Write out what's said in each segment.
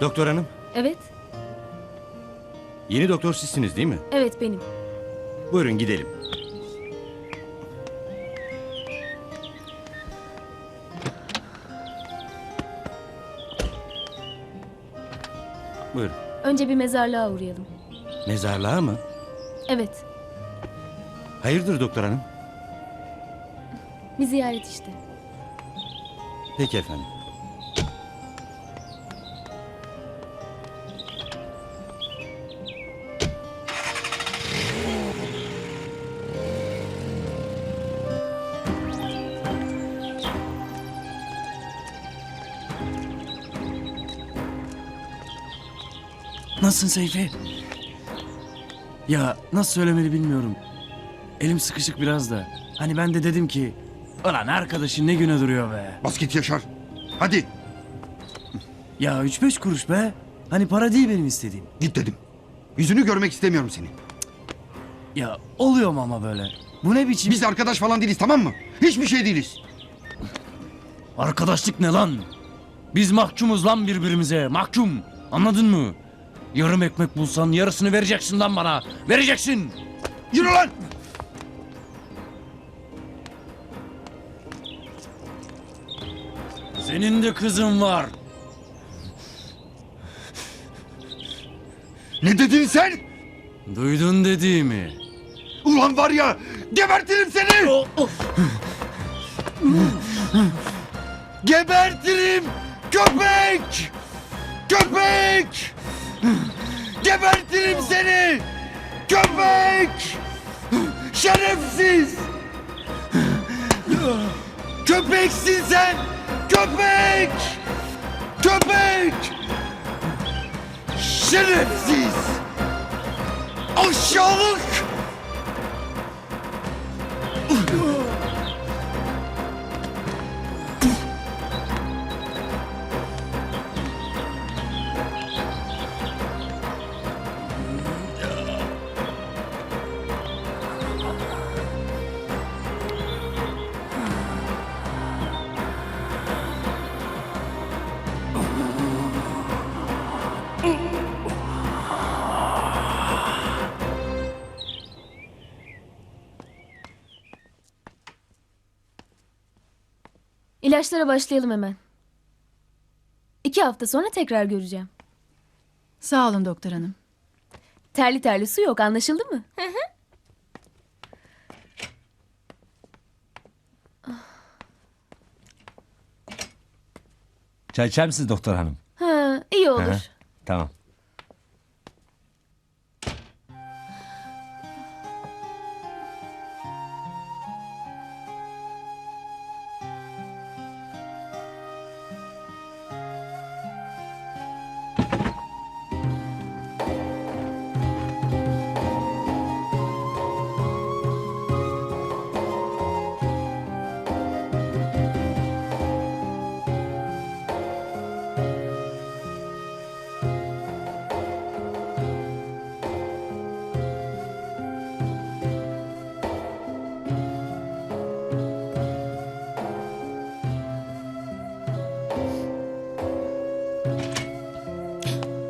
Doktor hanım, Evet, yeni doktor sizsiniz değil mi? evet benim. Buyurun gidelim. Buyurun. Önce bir mezarlığa uğrayalım. Mezarlığa mı? Evet, Hayırdır doktor hanım? bir ziyaret işte. Peki efendim. Nasılsın Seyfi? Ya nasıl söylemeli bilmiyorum. Elim sıkışık biraz da. Hani ben de dedim ki... Ulan arkadaşın ne güne duruyor be. Bas git Yaşar. Hadi Ya üç beş kuruş be. Hani para değil benim istediğim. git dedim. Yüzünü görmek istemiyorum seni. Ya oluyor mu ama böyle? Bu ne biçim... Biz arkadaş falan değiliz tamam mı? Hiçbir şey değiliz. Arkadaşlık ne lan? Biz mahkumuz lan birbirimize. Mahkum. Anladın mı? Yarım ekmek bulsan yarısını vereceksin lan bana. Vereceksin. Yürü lan! Senin de kızın var. Ne dedin sen? Duydun dediğimi. Ulan var ya gebertirim seni! gebertirim! Köpek! Köpek! Gebertirim seni! Köpek! Şerefsiz! Köpeksin sen! Köpek! Köpek! Şerefsiz! Aşağılık! İlaçlara başlayalım hemen. İki hafta sonra tekrar göreceğim. Sağ olun doktor hanım. Terli terli su yok anlaşıldı mı? Çay içer misiniz doktor hanım? Ha, iyi olur. Hı hı. Tamam.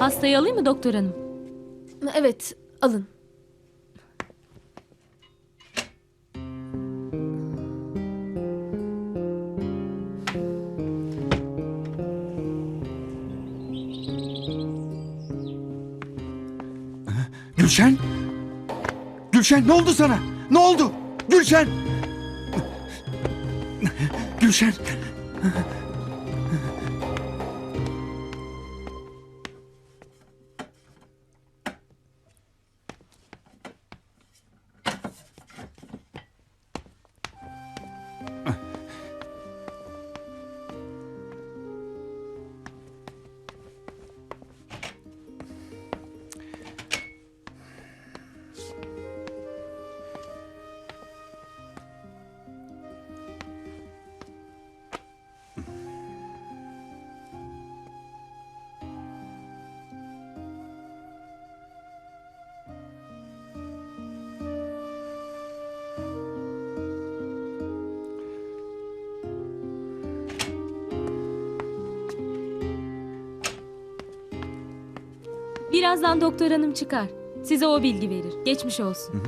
Hastayı alayım mı doktor hanım? Evet, alın. Gülşen? Gülşen ne oldu sana? Ne oldu? Gülşen! Gülşen! Birazdan doktor hanım çıkar. Size o bilgi verir. Geçmiş olsun.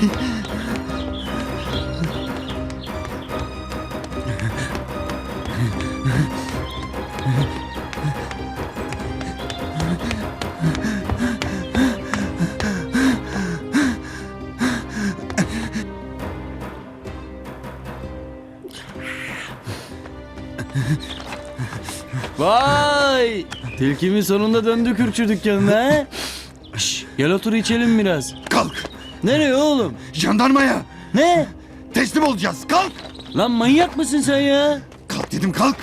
Vay! Tilkimi sonunda döndü kürkçü dükkanına? Şş, gel otur içelim biraz. Kalk. Nereye oğlum? Jandarmaya. Ne? Teslim olacağız. Kalk. Lan manyak mısın sen ya? Kalk dedim kalk.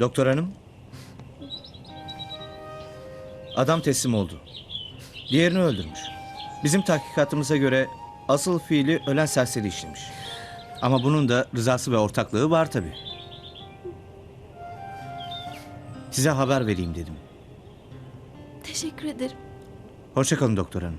Doktor hanım. Adam teslim oldu. Diğerini öldürmüş. Bizim tahkikatımıza göre asıl fiili ölen serseri işlemiş. Ama bunun da rızası ve ortaklığı var tabi. Size haber vereyim dedim. Teşekkür ederim. Hoşçakalın doktor hanım.